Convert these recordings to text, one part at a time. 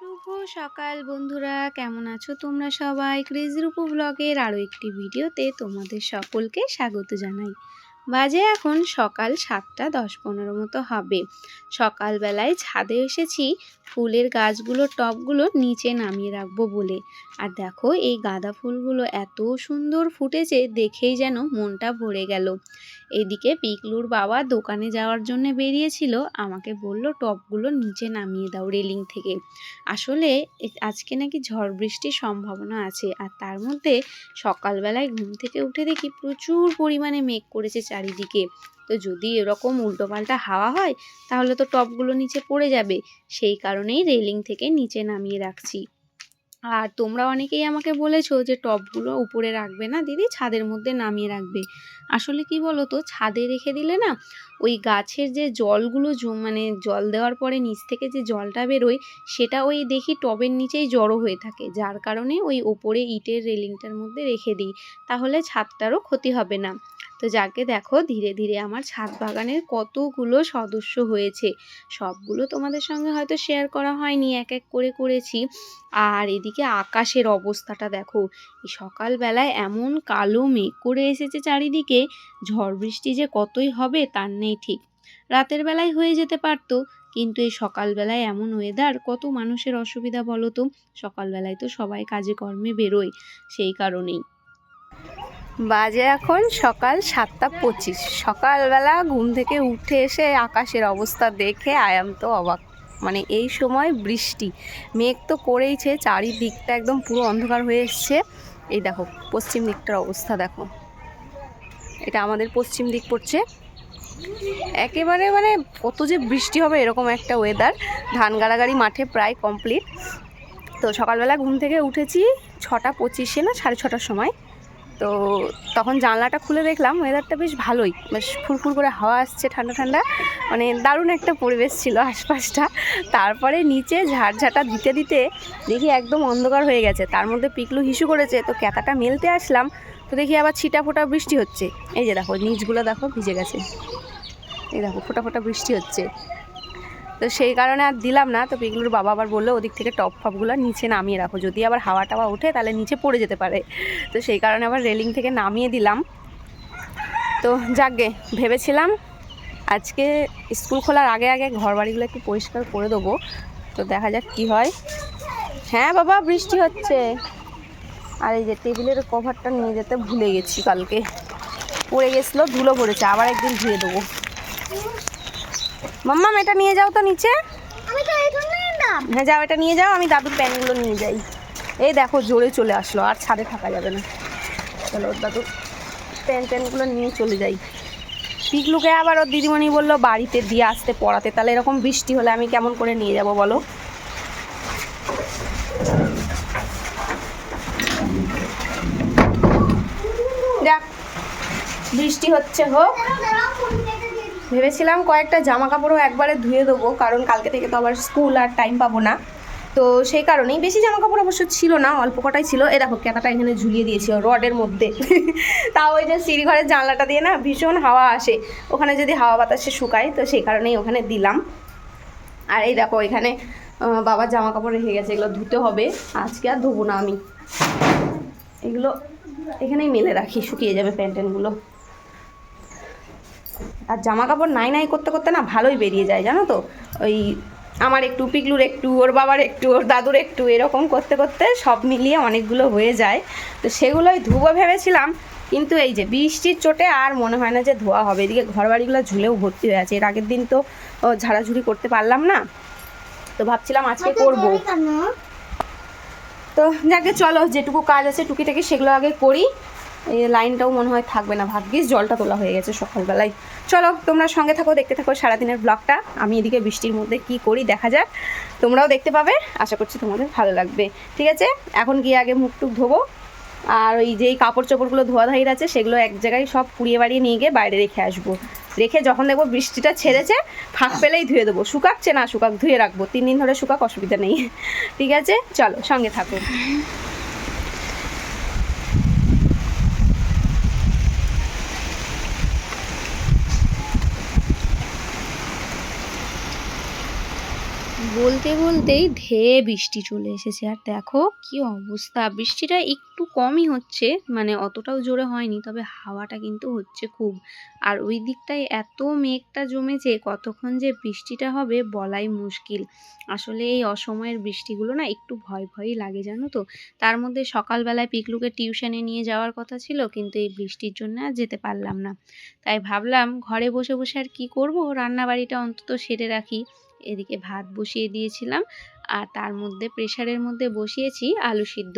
শুভ সকাল বন্ধুরা, কেমন আছো তোমরা সবাই? ক্রেজি রূপু ব্লগের আরও একটি ভিডিওতে তোমাদের সকলকে স্বাগত জানাই। বাজে এখন সকাল সাতটা দশ পনেরো মতো হবে। সকালবেলায় ছাদে এসেছি, ফুলের গাছগুলো, টবগুলো নিচে নামিয়ে রাখব বলে। আর দেখো, এই গাঁদা ফুলগুলো এত সুন্দর ফুটেছে, দেখেই যেন মনটা ভরে গেল। এদিকে পিকলুর বাবা দোকানে যাওয়ার জন্য বেরিয়েছিল। আমাকে বলল টবগুলো নিচে নামিয়ে দাও রেলিং থেকে। আসলে আজকে নাকি ঝড় বৃষ্টির সম্ভাবনা আছে। আর তার মধ্যে সকালবেলায় ঘুম থেকে উঠে দেখি প্রচুর পরিমাণে মেঘ করেছে চারিদিকে। তো যদি এরকম উল্টোপাল্টা হাওয়া হয়, তাহলে তো টবগুলো নিচে পড়ে যাবে। সেই কারণেই রেলিং থেকে নিচে নামিয়ে রাখছি। আর তোমরা অনেকেই আমাকে বলেছ যে টবগুলো উপরে রাখবে না দিদি, ছাদের মধ্যে নামিয়ে রাখবে। আসলে কি বলো তো ছাদে রেখে দিলে না ওই গাছের যে জলগুলো মানে জল দেওয়ার পরে নিচ থেকে যে জলটা বেরোয়, সেটা ওই দেখি টবের নিচেই জড়ো হয়ে থাকে। যার কারণে ওই ওপরে ইটের রেলিংটার মধ্যে রেখে দিই। তাহলে ছাদটারও ক্ষতি হবে না। তো যাকে দেখো ধীরে ধীরে আমার ছাদ বাগানের কতগুলো সদস্য হয়েছে, সবগুলো তোমাদের সঙ্গে হয়তো শেয়ার করা হয়নি, এক এক করে করেছি। আর এদিকে আকাশের অবস্থাটা দেখো সকালবেলায় এমন কালো মেঘ করে এসেছে চারিদিকে, ঝড় বৃষ্টি যে কতই হবে তার নেই ঠিক। রাতের বেলায় হয়ে যেতে পারতো, কিন্তু এই সকালবেলায় এমন ওয়েদার কত মানুষের অসুবিধা বলো তো? সকালবেলায় তো সবাই কাজে কর্মে বেরোয়, সেই কারণেই। বাজে এখন সকাল সাতটা পঁচিশ। সকালবেলা ঘুম থেকে উঠে এসে আকাশের অবস্থা দেখে আয়াম তো অবাক। মানে এই সময় বৃষ্টি। মেঘ তো করেইছে, চারিদিকটা একদম পুরো অন্ধকার হয়ে এসছে। এই দেখো, পশ্চিম দিকটার অবস্থা দেখো। এটা আমাদের পশ্চিম দিক পড়ছে। একেবারে মানে কত যে বৃষ্টি হবে এরকম একটা ওয়েদার ধান গাড়াগাড়ি মাঠে প্রায় কমপ্লিট তো সকালবেলা ঘুম থেকে উঠেছি ছটা পঁচিশে না, সাড়ে ছটার সময়। তো তখন জানলাটা খুলে দেখলাম ওয়েদারটা বেশ ভালোই। বেশ ফুরফুর করে হাওয়া আসছে ঠান্ডা ঠান্ডা। মানে দারুণ একটা পরিবেশ ছিল আশপাশটা। তারপরে নিচে ঝাড়ঝাটা দিতে দিতে দেখি একদম অন্ধকার হয়ে গেছে। তার মধ্যে পিকলু হিসু করেছে, তো ক্যাতাটা মেলতে আসলাম। তো দেখি আবার ছিটা ফোটা বৃষ্টি হচ্ছে। এই যে দেখো, নিচগুলো দেখো ভিজে গেছে। এই দেখো ফোটা ফোটা বৃষ্টি হচ্ছে। তো সেই কারণে আর দিলাম না। তো পিকলুর বাবা আবার বলল, ওদিক থেকে টপ ফপগুলো নিচে নামিয়ে রাখো। যদি আবার হাওয়া টাওয়া ওঠে, তাহলে নিচে পড়ে যেতে পারে। তো সেই কারণে আবার রেলিং থেকে নামিয়ে দিলাম। তো যাকগে ভেবেছিলাম আজকে স্কুল খোলার আগে আগে ঘর বাড়িগুলো একটু পরিষ্কার করে দেবো। তো দেখা যাক কি হয়। হ্যাঁ বাবা, বৃষ্টি হচ্ছে। আর এই যে টেবিলের কভারটা নিয়ে যেতে ভুলে গেছি কালকে। পড়ে গেছিল, ধুলো পড়েছে, আবার একদিন ধুয়ে দেবো। মাম্মাম এটা নিয়ে যাও তো নিচে। হ্যাঁ যাও এটা নিয়ে যাও আমি দাদুর প্যানগুলো নিয়ে যাই। এই দেখো জোরে চলে আসলো আর ছাদে থাকা যাবে না। চলো ওর দাদুর প্যান ট্যানগুলো নিয়ে চলে যাই। পিকলুকে আবার ওর দিদিমণি বলল বাড়িতে দিয়ে আসতে পড়াতে। তাহলে এরকম বৃষ্টি হলে আমি কেমন করে নিয়ে যাব বলো? যাক বৃষ্টি হচ্ছে হোক। ভেবেছিলাম কয়েকটা জামা কাপড়ও একবারে ধুয়ে দেবো, কারণ কালকে থেকে তো আবার স্কুল আর টাইম পাবো না। তো সেই কারণেই বেশি জামা কাপড় অবশ্য ছিল না, অল্প কটাই ছিল। এ দেখো কেতাটা এখানে ঝুলিয়ে দিয়েছি রডের মধ্যে। তাও ওই যে সিঁড়িঘরের জানলাটা দিয়ে না ভীষণ হাওয়া আসে। ওখানে যদি হাওয়া বাতাসে শুকায়, তো সেই কারণেই ওখানে দিলাম। আর এই দেখো, এখানে বাবার জামা কাপড় রেখে গেছে, এগুলো ধুতে হবে। আজকে আর ধোবো না আমি। এগুলো এখানেই মেলে রাখি, শুকিয়ে যাবে প্যান্ট ট্যান্টগুলো আর জামা কাপড় নাই নাই করতে করতে না ভালোই বেরিয়ে যায় জানো তো? ওই আমার একটু পিকলুর একটু ওর বাবার একটু ওর দাদুর একটু এরকম করতে করতে সব মিলিয়ে অনেকগুলো হয়ে যায়। তো সেগুলোই ধুবো ভেবেছিলাম কিন্তু এই যে বৃষ্টির চোটে আর মনে হয় না যে ধোয়া হবে। এদিকে ঘর বাড়িগুলো ঝুলেও ভর্তি হয়ে আছে। এর আগের দিন তো ঝাড়াঝুড়ি করতে পারলাম না। তো ভাবছিলাম আজকে করব। তো যাকে চলো যেটুকু কাজ আছে টুকিটাকি সেগুলো আগে করি। এই লাইনটাও মনে হয় থাকবে না, ভাগ্যিস জলটা তোলা হয়ে গেছে সকালবেলায়। চলো, তোমরা সঙ্গে থাকো, দেখতে থাকো সারাদিনের ব্লগটা। আমি এদিকে বৃষ্টির মধ্যে কি করি দেখা যাক। তোমরাও দেখতে পাবে, আশা করছি তোমাদের ভালো লাগবে। ঠিক আছে? এখন গিয়ে আগে মুখ টুক ধোবো। আর ওই যেই কাপড় চোপড়গুলো ধোয়া ধাইর আছে, সেগুলো এক জায়গায় সব পুড়িয়ে বাড়িয়ে নিয়ে গিয়ে বাইরে রেখে আসব। রেখে যখন দেখব বৃষ্টিটা ছেড়েছে, ফাঁক পেলেই ধুয়ে দেবো। শুকাচ্ছে না শুকাক, ধুয়ে রাখব। তিন দিন ধরে শুকাক, অসুবিধা নেই। ঠিক আছে? চলো, সঙ্গে থাকো। বলতে বলতেই ধেয়ে বৃষ্টি চলে এসেছে। আর দেখো কি অবস্থা। বৃষ্টিটা একটু কমই হচ্ছে মানে অতটাও জোরে হয়নি, তবে হাওয়াটা কিন্তু হচ্ছে খুব। আর ওই দিকটায় এত মেঘটা জমেছে, কতক্ষণ যে বৃষ্টিটা হবে বলাই মুশকিল। আসলে এই অসময়ের বৃষ্টিগুলো না একটু ভয় ভয়ই লাগে, জানো তো? তার মধ্যে সকালবেলায় পিকলুকে টিউশনে নিয়ে যাওয়ার কথা ছিল, কিন্তু এই বৃষ্টির জন্য আর যেতে পারলাম না। তাই ভাবলাম ঘরে বসে বসে আর কি করব? রান্না বাড়িটা অন্তত সেরে রাখি। এদিকে ভাত বসিয়ে দিয়েছিলাম আর তার মধ্যে প্রেশারের মধ্যে বসিয়েছি আলু সিদ্ধ।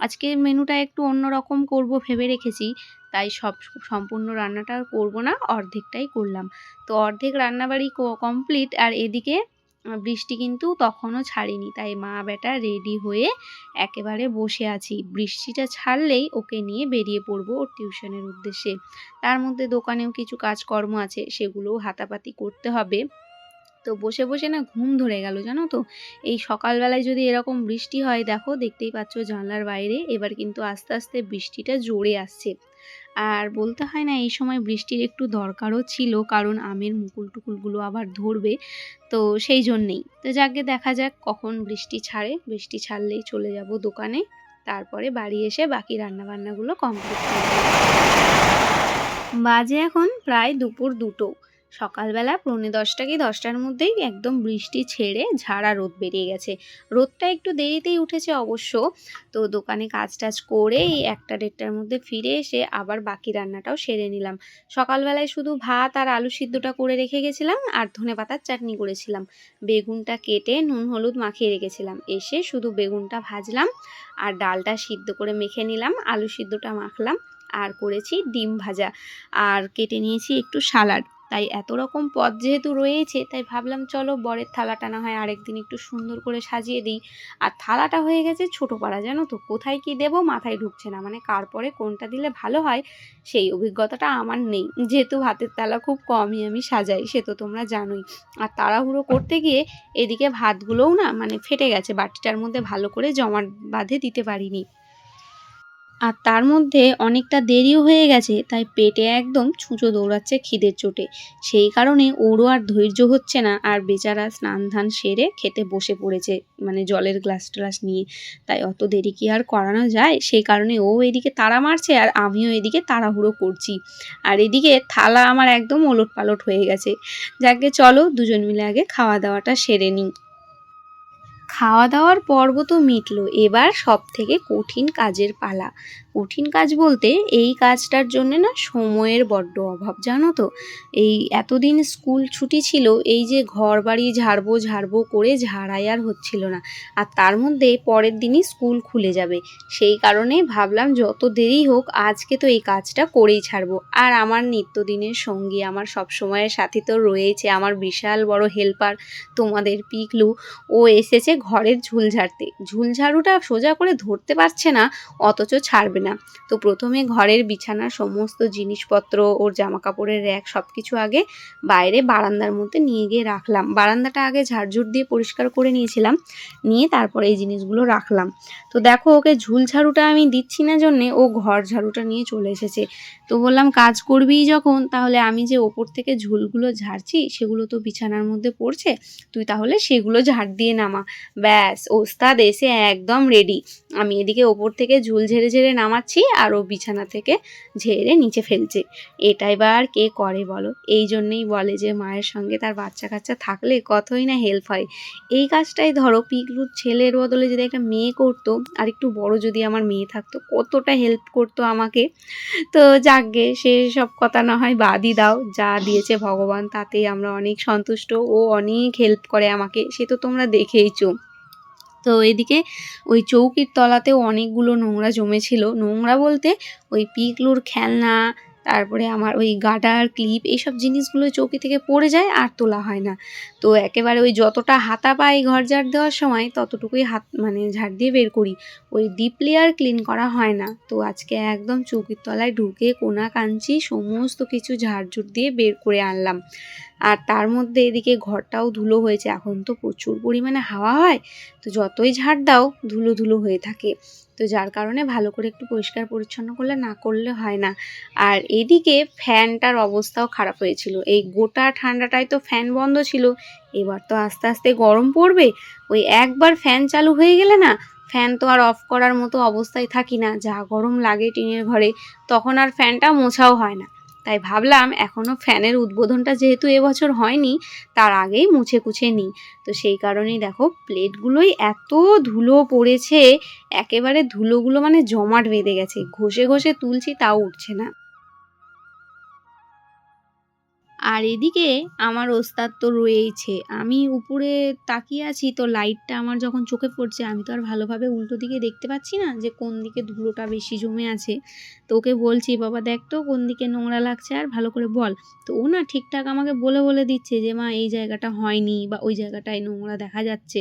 আজকের মেনুটা একটু অন্যরকম করব ভেবে রেখেছি, তাই সব সম্পূর্ণ রান্নাটা করব না, অর্ধেকটাই করলাম। তো অর্ধেক রান্নাবাড়ি কমপ্লিট আর এদিকে বৃষ্টি কিন্তু তখনও ছাড়েনি, তাই মা বেটা রেডি হয়ে একেবারে বসে আছি। বৃষ্টিটা ছাড়লেই ওকে নিয়ে বেরিয়ে পড়ব ওর টিউশনের উদ্দেশ্যে। তার মধ্যে দোকানেও কিছু কাজকর্ম আছে, সেগুলোও হাতাপাতি করতে হবে। তো বসে বসে না ঘুম ধরে গেল, জানো তো? এই সকালবেলায় যদি এরকম বৃষ্টি হয়, দেখো, দেখতেই পাচ্ছ জানলার বাইরে, এবার কিন্তু আস্তে আস্তে বৃষ্টিটা জোরে আসছে। আর বলতে হয় না, এই সময় বৃষ্টির একটু দরকারও ছিল, কারণ আমের মুকুল টুকুলগুলো আবার ধরবে, তো সেই জন্যেই। তো যাকে দেখা যাক কখন বৃষ্টি ছাড়ে, বৃষ্টি ছাড়লেই চলে যাব দোকানে, তারপরে বাড়ি এসে বাকি রান্নাবান্নাগুলো কমপ্লিট করব। বাজে এখন প্রায় দুপুর দুটো। সকালবেলা পৌনে দশটা কি দশটার মধ্যেই একদম বৃষ্টি ছেড়ে ঝাড়া রোদ বেরিয়ে গেছে। রোদটা একটু দেরিতেই উঠেছে অবশ্য। তো দোকানে কাজ টাজ করে এই একটা দেড়টার মধ্যে ফিরে এসে আবার বাকি রান্নাটাও সেরে নিলাম। সকালবেলায় শুধু ভাত আর আলু সিদ্ধটা করে রেখে গেছিলাম আর ধনে পাতার চাটনি করেছিলাম। বেগুনটা কেটে নুন, হলুদ মাখিয়ে রেখেছিলাম। এসে শুধু বেগুনটা ভাজলাম আর ডালটা সিদ্ধ করে মেখে নিলাম, আলু সিদ্ধটা মাখলাম আর করেছি ডিম ভাজা। আর কেটে নিয়েছি একটু সালাড। তাই এত রকম পদ যেহেতু রয়েছে, তাই ভাবলাম চলো বরের থালাটা না হয় আরেকদিন একটু সুন্দর করে সাজিয়ে দিই। আর থালাটা হয়ে গেছে ছোটো পাড়া জানো তো? কোথায় কি দেবো মাথায় ঢুকছে না। মানে কার পরে কোনটা দিলে ভালো হয় সেই অভিজ্ঞতাটা আমার নেই। যেহেতু হাতের থালা খুব কমই আমি সাজাই, সে তো তোমরা জানোই। আর তাড়াহুড়ো করতে গিয়ে এদিকে ভাতগুলোও না মানে ফেটে গেছে, বাটিটার মধ্যে ভালো করে জমাট বাঁধে দিতে পারিনি। আর তার মধ্যে অনেকটা দেরিও হয়ে গেছে, তাই পেটে একদম ছুঁচো দৌড়াচ্ছে খিদের চোটে। সেই কারণে ওরও আর ধৈর্য হচ্ছে না, আর বেচারা স্নান ধান সেরে খেতে বসে পড়েছে মানে জলের গ্লাস ট্লাস নিয়ে। তাই অত দেরি কি আর করানো যায়? সেই কারণে ও এদিকে তাড়া মারছে আর আমিও এদিকে তাড়াহুড়ো করছি। আর এদিকে থালা আমার একদম ওলট পালট হয়ে গেছে। যাকে চলো দুজন মিলে আগে খাওয়া দাওয়াটা সেরে নিই। খাওয়া দাওয়ার পর্ব তো মিটলো, এবার সব থেকে কঠিন কাজের পালা। কঠিন কাজ বলতে এই কাজটার জন্য না সময়ের বড্ড অভাব, জানো তো? এই এতদিন স্কুল ছুটি ছিল, এই যে ঘর বাড়ি ঝাড়বো ঝাড়বো করে ঝাড়াই আর হচ্ছিল না। আর তার মধ্যে পরের দিনই স্কুল খুলে যাবে। সেই কারণে ভাবলাম যত দেরি হোক আজকে তো এই কাজটা করেই ছাড়বো। আর আমার নিত্যদিনের সঙ্গী, আমার সব সময়ের সাথী তো রয়েছে আমার বিশাল বড় হেল্পার তোমাদের পিকলু। ও এসেছে ঘরের ঝুল ঝাড়তে। ঝুল ঝাড়ুটা সোজা করে ধরতে পারছে না, অথচ ছাড়বে না। তো প্রথমে ঘরের বিছানার সমস্ত জিনিসপত্র, ওর জামা কাপড়ের র্যাক সব কিছু আগে বাইরে বারান্দার মধ্যে নিয়ে গিয়ে রাখলাম। বারান্দাটা আগে ঝাড়ঝুড় দিয়ে পরিষ্কার করে নিয়েছিলাম, নিয়ে তারপরে এই জিনিসগুলো রাখলাম। তো দেখো, ওকে ঝুল ঝাড়ুটা আমি দিচ্ছি না জন্যে, ও ঘর ঝাড়ুটা নিয়ে চলে এসেছে। তো বললাম, কাজ করবিই যখন, তাহলে আমি যে ওপর থেকে ঝুলগুলো ঝাড়ছি, সেগুলো তো বিছানার মধ্যে পড়ছে, তুই তাহলে সেগুলো ঝাড় দিয়ে নামা। ব্যাস, ওস্তাদ এসে একদম রেডি আমি এদিকে ওপর থেকে ঝুল ঝেড়ে ঝেড়ে নামাচ্ছি আর ও বিছানা থেকে ঝেড়ে নিচে ফেলছে। এটাই আর কে করে বলো? এই জন্যেই বলে যে মায়ের সঙ্গে তার বাচ্চা কাচ্চা থাকলে কতই না হেল্প হয়। এই কাজটাই ধরো, পিকলুর ছেলের বদলে যদি একটা মেয়ে করতো, আর একটু বড় যদি আমার মেয়ে থাকতো, কতটা হেল্প করতো আমাকে। তো যাকগে, সে সব কথা না হয় বাদই দাও, যা দিয়েছে ভগবান, তাতেই আমরা অনেক সন্তুষ্ট। ও অনেক হেল্প করে আমাকে, সে তো তোমরা দেখেইছো। তো এদিকে ওই চৌকির তলাতেও অনেকগুলো নোংরা জমেছিল। নোংরা বলতে ওই পিকলুর খেলনা, তারপরে আমার ওই গাডার ক্লিপ এইসব জিনিসগুলো চৌকি থেকে পড়ে যায় আর তোলা হয় না। তো একেবারে ওই যতটা হাতা পাই ঘর ঝাড় দেওয়ার সময় ততটুকুই হাত মানে ঝাড় দিয়ে বের করি। ওই ডিপলি আর ক্লিন করা হয় না। তো আজকে একদম চৌকির তলায় ঢুকে কোনা কাঞ্চি সমস্ত কিছু ঝাড়ঝুড় দিয়ে বের করে আনলাম। আর তার মধ্যে এদিকে ঘরটাও ধুলো হয়েছে। এখন তো প্রচুর পরিমাণে হাওয়া হয়, তো যতই ঝাড় দাও ধুলো ধুলো হয়ে থাকে। তো যার কারণে ভালো করে একটু পরিষ্কার পরিচ্ছন্ন করলে না করলে হয় না। আর এদিকে ফ্যানটার অবস্থাও খারাপ হয়েছিল। এই গোটা ঠান্ডাটায় তো ফ্যান বন্ধ ছিল। এবার তো আস্তে আস্তে গরম পড়বে। ওই একবার ফ্যান চালু হয়ে গেলে না, ফ্যান তো আর অফ করার মতো অবস্থায় থাকি না। যা গরম লাগে টিনের ঘরে, তখন আর ফ্যানটা মোছাও হয় না। তাই ভাবলাম এখনও ফ্যানের উদ্বোধনটা যেহেতু এবছর হয়নি, তার আগেই মুছে কুছে নিই। তো সেই কারণেই দেখো, প্লেটগুলোই এত ধুলো পড়েছে, একেবারে ধুলোগুলো মানে জমাট বেঁধে গেছে। ঘষে ঘষে তুলছি, তাও উঠছে না। আর এদিকে আমার ওস্তাদ তো রয়েইছে। আমি উপরে তাকিয়ে আছি, তো লাইটটা আমার যখন চোখে পড়ছে, আমি তো আর ভালোভাবে উল্টো দিকে দেখতে পাচ্ছি না যে কোন দিকে ধুলোটা বেশি জমে আছে। তো ওকে বলছি, বাবা, দেখ তো কোন দিকে নোংরা লাগছে আর ভালো করে বল। তো ও না ঠিকঠাক আমাকে বলে বলে দিচ্ছে যে, মা, এই জায়গাটা হয়নি বা ওই জায়গাটায় নোংরা দেখা যাচ্ছে।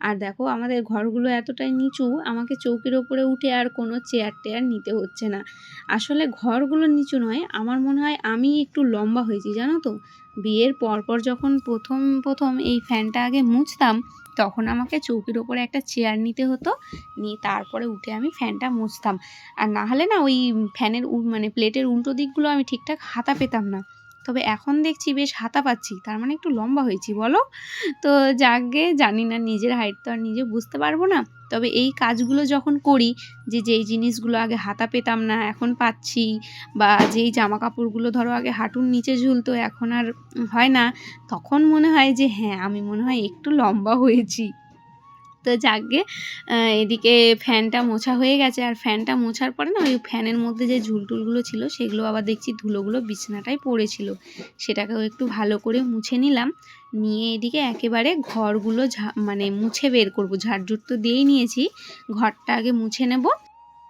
আর দেখো আমাদের ঘরগুলো এতটাই নিচু, আমাকে চৌকির ওপরে উঠে আর কোনো চেয়ার টেয়ার নিতে হচ্ছে না। আসলে ঘরগুলো নিচু নয়, আমার মনে হয় আমি একটু লম্বা হয়েছি, জানো তো? বিয়ের পরপর যখন প্রথম প্রথম এই ফ্যানটা আগে মুছতাম, তখন আমাকে চৌকির ওপরে একটা চেয়ার নিতে হতো, নিয়ে তারপরে উঠে আমি ফ্যানটা মুছতাম। আর না হলে না ওই ফ্যানের মানে প্লেটের উল্টো দিকগুলো আমি ঠিকঠাক হাতা পেতাম না। তবে এখন দেখছি বেশ হাতা পাচ্ছি, তার মানে একটু লম্বা হয়েছি, বলো? তো যাকগে জানি না নিজের হাইট তো আর নিজে বুঝতে পারব না, তবে এই কাজগুলো যখন করি, যে যেই জিনিসগুলো আগে হাতা পেতাম না, এখন পাচ্ছি, বা যেই জামা কাপড়গুলো ধরো আগে হাঁটুর নিচে ঝুলতো, এখন আর হয় না, তখন মনে হয় যে হ্যাঁ আমি মনে হয় একটু লম্বা হয়েছি। তো আহ, এদিকে ফ্যানটা মোছা হয়ে গেছে। আর ফ্যানটা মোছার পরে না ওই ফ্যানের মধ্যে যে ঝুলটুলগুলো ছিল সেগুলো আবার দেখছি ধুলোগুলো বিছানাটায় পড়েছিল। সেটাকেও একটু ভালো করে মুছে নিলাম। নিয়ে এদিকে একেবারে ঘরগুলো মানে মুছে বের করব। ঝাড়ঝুট তো দিয়েই নিয়েছি। ঘরটা আগে মুছে নেব।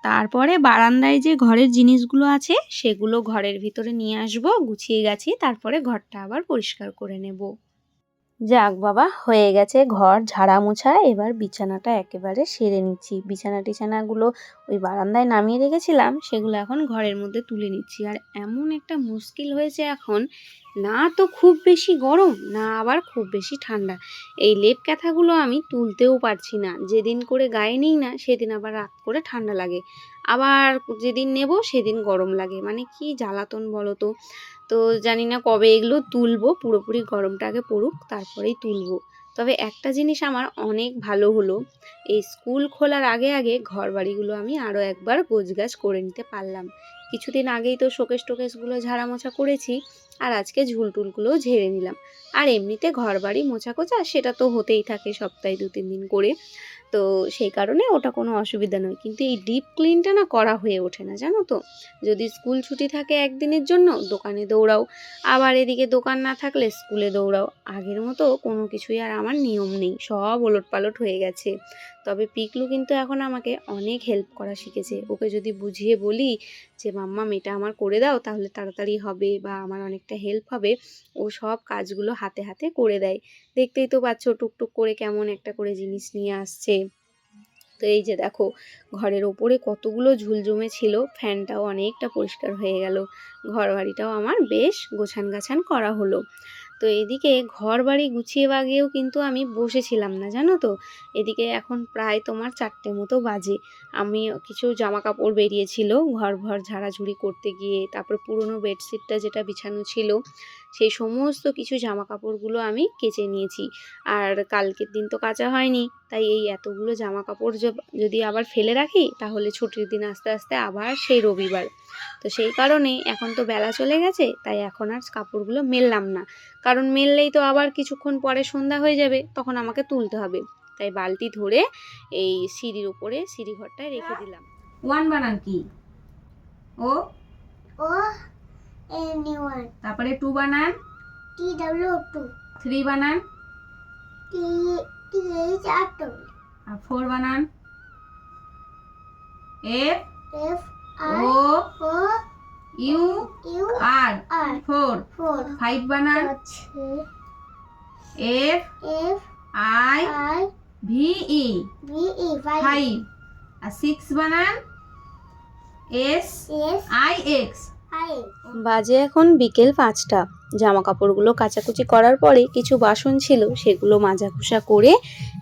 তারপরে বারান্দায় যে ঘরের জিনিসগুলো আছে সেগুলো ঘরের ভিতরে নিয়ে আসব গুছিয়ে গেছি। তারপরে ঘরটা আবার পরিষ্কার করে নেব। যাক বাবা, হয়ে গেছে ঘর, ঝাড়া মোছা, এবার বিছানাটা একেবারে সেরে নিচ্ছি। বিছানা টিছানাগুলো ওই বারান্দায় নামিয়ে রেখেছিলাম, সেগুলো এখন ঘরের মধ্যে তুলে নিচ্ছি। আর এমন একটা মুশকিল হয়েছে এখন, না তো খুব বেশি গরম, না আবার খুব বেশি ঠান্ডা। এই লেপ ক্যাথাগুলো আমি তুলতেও পারছি না, যেদিন করে গায়ে নিই না, সেদিন আবার রাত করে ঠান্ডা লাগে। আবার যেদিন নেব, সেদিন গরম লাগে। মানে কি জ্বালাতন বলো তো? তো জানি না কবে এগুলো তুলবো, পুরোপুরি গরমটা আগে পড়ুক, তারপরেই তুলবো। তবে একটা জিনিস আমার অনেক ভালো হলো, এই স্কুল খোলার আগে আগে ঘর বাড়িগুলো আমি আরও একবার গোছগাছ করে নিতে পারলাম। কিছুদিন আগেই তো শোকেশ টোকেশগুলো ঝাড়া মোছা করেছি, আর আজকে ঝুলটুলগুলোও ঝেড়ে নিলাম। আর এমনিতে ঘর বাড়ি মোছা কোচা সেটা তো হতেই থাকে সপ্তাহে দু তিন দিন করে। তো সেই কারণে ওটা কোনো অসুবিধা নয়। কিন্তু এই ডিপ ক্লিনটা না করা হয়ে ওঠে না, জানো তো? যদি স্কুল ছুটি থাকে একদিনের জন্য, দোকানে দৌড়াও। আবার এদিকে দোকান না থাকলে স্কুলে দৌড়াও। আগের মতো কোনো কিছুই আর আমার নিয়ম নেই, সব ওলট পালট হয়ে গেছে। তবে পিকলু কিন্তু এখন আমাকে অনেক হেল্প করা শিখেছে। ওকে যদি বুঝিয়ে বলি যে, মাম্মা এটা আমার করে দাও, তাহলে তাড়াতাড়ি হবে বা আমার অনেকটা হেল্প হবে। ও সব কাজগুলো হাতে হাতে করে দেয়। দেখতেই তো পাচ্ছ টুকটুক করে কেমন একটা করে জিনিস নিয়ে আসছে। তো এই যে দেখো, ঘরের ওপরে কতগুলো ঝুল জমে ছিল ফ্যানটাও অনেকটা পরিষ্কার হয়ে গেল। ঘর বাড়িটাও আমার বেশ গোছান গাছান করা হলো। তো এদিকে ঘর বাড়ি গুছিয়ে বাগিয়েও কিন্তু আমি বসেছিলাম না, জানো তো? এদিকে এখন প্রায় তোমার চারটে মতো বাজে। আমি কিছু জামা কাপড় বেরিয়েছিল ঘর ঘর ঝাড়াঝুড়ি করতে গিয়ে, তারপর পুরনো বেডশিটটা যেটা বিছানো ছিল সেই সমস্ত কিছু জামা কাপড়গুলো আমি কেচে নিয়েছি। আর কালকের দিন তো কাচা হয়নি তাই এই এতগুলো জামা কাপড় যদি আবার ফেলে রাখি তাহলে ছুটির দিন আস্তে আস্তে আবার সেই রবিবার। তো সেই কারণে এখন তো বেলা চলে গেছে তাই এখন আর কাপড়গুলো মেললাম না। কারণ মেললেই তো আবার কিছুক্ষণ পরে সন্ধ্যা হয়ে যাবে তখন আমাকে তুলতে হবে। তাই বালতি ধরে এই সিঁড়ির উপরে সিঁড়ি ঘরটায় রেখে দিলাম। ওয়ান বানান কি? ও? ও তারপরে টু বানান। টি ডাব্লিউ টু থ্রি বানান। T T H R two R four বানান। F F O U U R R four four five বানান। F F I I V E V E five five R six বানান। S S I X বাজে এখন বিকেল পাঁচটা। জামা কাপড়গুলো কাচাকুচি করার পরে কিছু বাসন ছিল, সেগুলো মাজা কুসা করে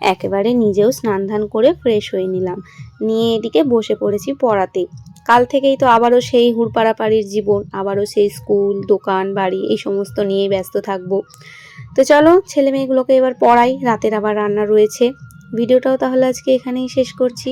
একেবারে নিজেও স্নান ধান করে ফ্রেশ হয়ে নিলাম। নিয়ে এদিকে বসে পড়েছি পড়াতে। কাল থেকেই তো আবারও সেই হুড়পাড়াপাড়ির জীবন, আবারও সেই স্কুল, দোকান, বাড়ি, এই সমস্ত নিয়ে ব্যস্ত থাকব। তো চলো ছেলে মেয়েগুলোকে এবার পড়াই, রাতের আবার রান্না রয়েছে। ভিডিওটাও তাহলে আজকে এখানেই শেষ করছি।